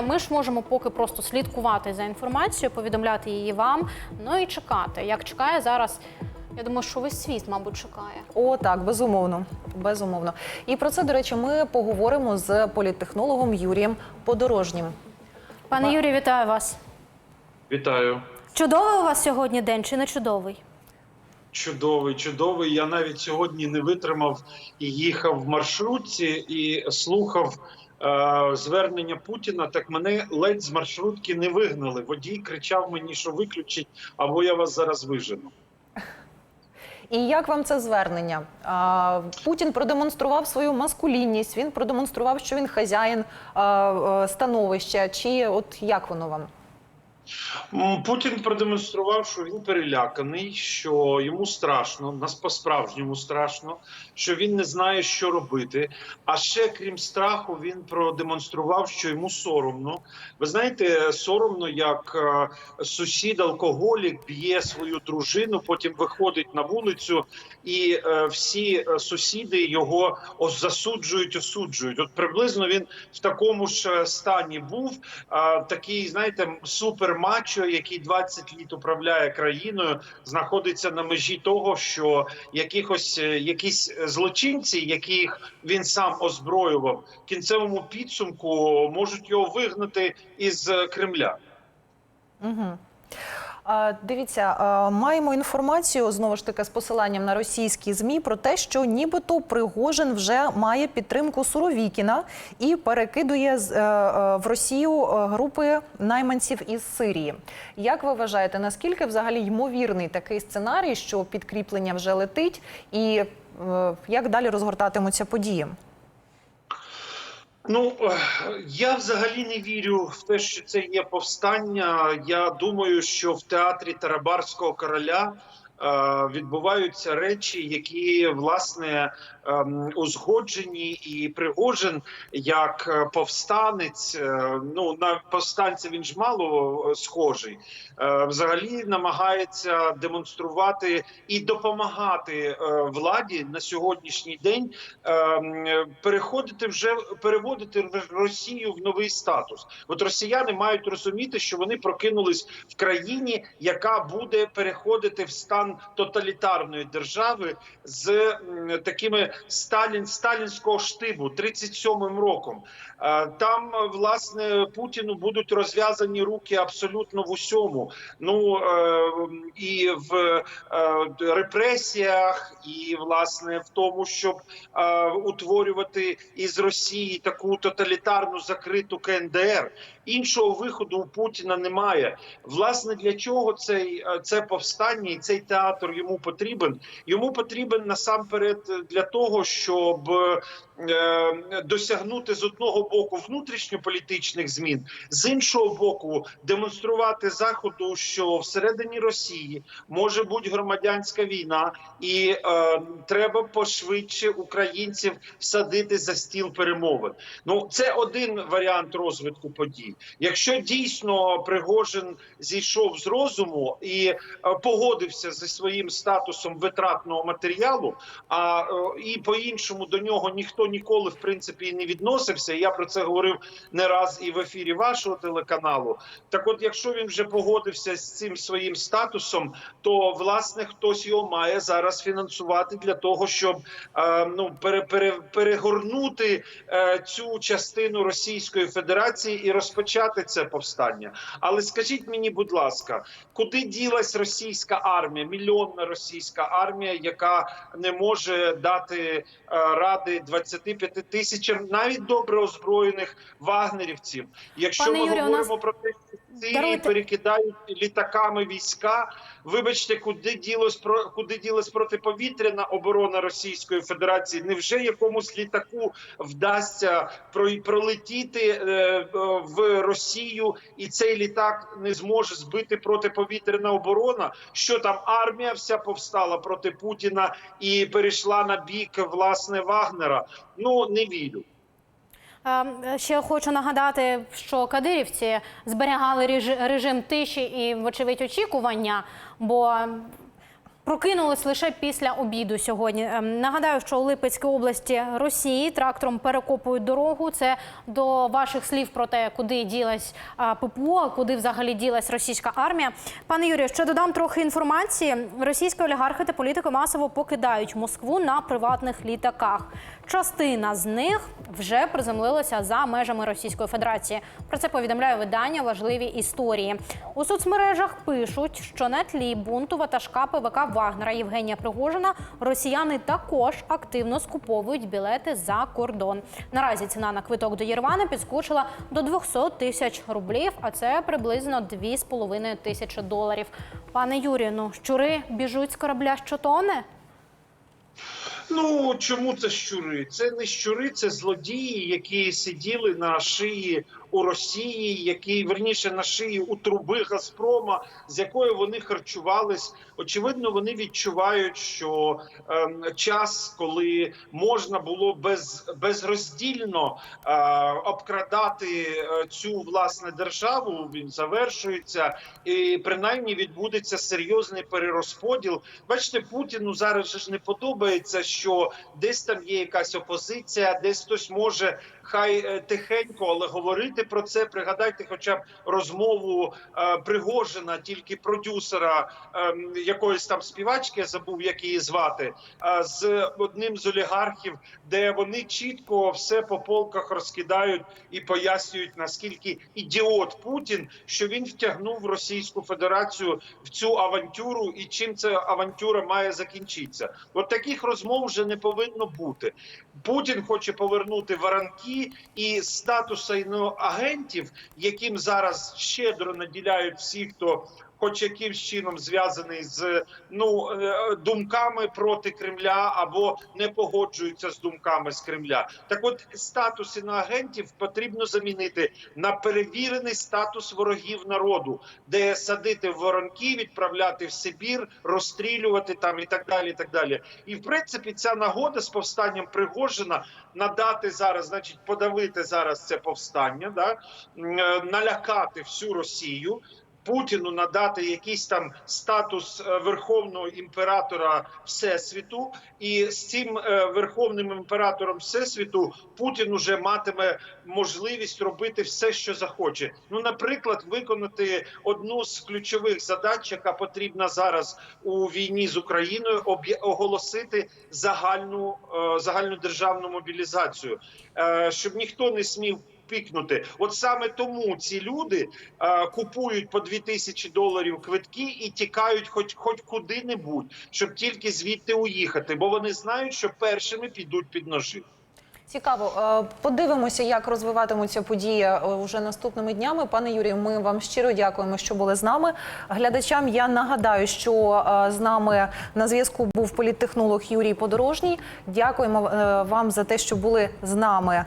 очікування. Ми ж можемо поки просто слідкувати за інформацією, повідомляти її вам. Ну і чекати. Як чекає зараз, я думаю, що весь світ, мабуть, чекає. О, так, безумовно. Безумовно. І про це, до речі, ми поговоримо з політтехнологом Юрієм Подорожнім. Пане Юрію, вітаю вас. Вітаю. Чудовий у вас сьогодні день чи не чудовий? Чудовий, чудовий. Я навіть сьогодні не витримав і їхав в маршрутці і слухав звернення Путіна. Так мене ледь з маршрутки не вигнали. Водій кричав мені, що виключить, або я вас зараз вижену. І як вам це звернення? Путін продемонстрував свою маскулінність. Він продемонстрував, що він хазяїн а, становища. Чи от як воно вам? Путін продемонстрував, що він переляканий, що йому страшно, нас по-справжньому страшно, що він не знає, що робити. А ще крім страху, він продемонстрував, що йому соромно. Ви знаєте, соромно, як е, сусід алкоголік б'є свою дружину, потім виходить на вулицю, і е, всі е, сусіди його засуджують, осуджують. От приблизно він в такому ж стані був. Такий, знаєте, супермачо, який 20 літ управляє країною, знаходиться на межі того, що якихось е, якісь злочинці, яких він сам озброював, в кінцевому підсумку можуть його вигнати із е, Кремля. Угу. Дивіться, маємо інформацію знову ж таки з посиланням на російські змі про те, що нібито Пригожин вже має підтримку Суровікіна і перекидує е, е, в Росію е, групи найманців із Сирії. Як ви вважаєте, наскільки взагалі ймовірний такий сценарій, що підкріплення вже летить, і як далі розгортатимуться події? Ну я взагалі не вірю в те, що це є повстання. Я думаю, що в театрі Тарабарського короля відбуваються речі, які власне ем, узгоджені, і Пригожин як е, повстанець. е, Ну на повстанця він ж мало е, схожий. е, Взагалі намагається демонструвати і допомагати е, владі на сьогоднішній день ем, переходити вже переводити Росію в новий статус. От росіяни мають розуміти, що вони прокинулись в країні, яка буде переходити в стан тоталітарної держави з такими сталін сталінського штибу 37-м роком. Е, Там власне Путіну будуть розв'язані руки абсолютно в усьому. Ну е, і в е, репресіях, і власне в тому, щоб утворювати із Росії таку тоталітарну закриту КНДР. Іншого виходу у Путіна немає. Власне, для чого цей це повстання і цей театр йому потрібен? Йому потрібен насамперед для того, щоб е, досягнути з одного боку внутрішньополітичних змін, з іншого боку, демонструвати заходу, що всередині Росії може бути громадянська війна, і е, треба пошвидше українців всадити за стіл перемовин. Ну це один варіант розвитку подій. Якщо дійсно Пригожин зійшов з розуму і е, погодився зі своїм статусом витратного матеріалу, а е, і по-іншому до нього ніхто ніколи в принципі не відносився. Я про це говорив не раз і в ефірі вашого телеканалу. Так, от, якщо він вже погодився з цим своїм статусом, то власне хтось його має зараз фінансувати для того, щоб е, ну пере, пере, перегорнути е, цю частину Російської Федерації і розпочати це повстання. Але скажіть мені, будь ласка, куди ділась російська армія, мільйонна російська армія, яка не може дати е, ради 25 тисячам навіть добре озброєних вагнерівців? Якщо Пане ми Юрі, говоримо нас- про те, Сирії перекидають літаками війська. Вибачте, куди ділось про куди ділась протиповітряна оборона Російської Федерації? Невже якомусь літаку вдасться про пролетіти е, е, в Росію, і цей літак не зможе збити протиповітряна оборона? Що там армія вся повстала проти Путіна і перейшла на бік власне Вагнера? Ну не вірю. Ще хочу нагадати, що кадирівці зберігали реж- режим тиші і, вочевидь, очікування, бо Прокинулись лише після обіду сьогодні. Ем, Нагадаю, що у Липецькій області Росії трактором перекопують дорогу. Це до ваших слів про те, куди ділась ППО, куди взагалі ділась російська армія. Пане Юрію, ще додам трохи інформації. Російські олігархи та політики масово покидають Москву на приватних літаках. Частина з них вже приземлилася за межами Російської Федерації. Про це повідомляє видання важливі історії. У соцмережах пишуть, що на тлі бунту ватажка ПВК Вагнера Євгенія Пригожина росіяни також активно скуповують білети за кордон. Наразі ціна на квиток до Єрвана підскочила до 200 тисяч рублів, а це приблизно 2,5 тисячі доларів. Пане Юрію, ну щури біжуть з корабля, що тоне? Ну чому це щури? Це не щури, це злодії, які сиділи на шиї у Росії, які верніше на шиї у труби Газпрома, з якою вони харчувались. Очевидно, вони відчувають, що ем, час, коли можна було без безроздільно е, обкрадати е, цю власне державу, він завершується, і принаймні відбудеться серйозний перерозподіл. Бачите, Путіну зараз ж не подобається, що десь там є якась опозиція, десь хтось може хай е, тихенько, але говорити про це. Пригадайте, хоча б розмову е, Пригожина, тільки продюсера е, якоїсь там співачки, я забув, як її звати, е, з одним з олігархів, де вони чітко все по полках розкидають і пояснюють наскільки ідіот Путін, що він втягнув Російську Федерацію в цю авантюру, і чим ця авантюра має закінчитися. От таких розмов вже не повинно бути. Путін хоче повернути варанки і статус іноагентів, яким зараз щедро наділяють всі, хто хоч якимсь чином зв'язаний з ну е, думками проти Кремля або не погоджуються з думками з Кремля. Так, от статус іноагентів потрібно замінити на перевірений статус ворогів народу, де садити воронки, відправляти в Сибір, розстрілювати там і так далі. І так далі. І в принципі, ця нагода з повстанням Пригожина надати зараз, значить, подавити зараз це повстання, да е, налякати всю Росію. Путіну надати якийсь там статус е, верховного імператора всесвіту, і з цим е, верховним імператором всесвіту Путін уже матиме можливість робити все, що захоче. Ну, наприклад, виконати одну з ключових задач, яка потрібна зараз у війні з Україною, оголосити загальну е, загальну державну мобілізацію, щоб ніхто не смів. Пікнути, от саме тому ці люди е, купують по 2000 доларів квитки і тікають, хоч хоч куди-небудь, щоб тільки звідти уїхати, бо вони знають, що першими підуть під ножі. Цікаво, Е, подивимося, як розвиватимуться події е, уже наступними днями. Пане Юрію, ми вам щиро дякуємо, що були з нами. Глядачам я нагадаю, що е, з нами на зв'язку був політтехнолог Юрій Подорожній. Дякуємо вам за те, що були з нами.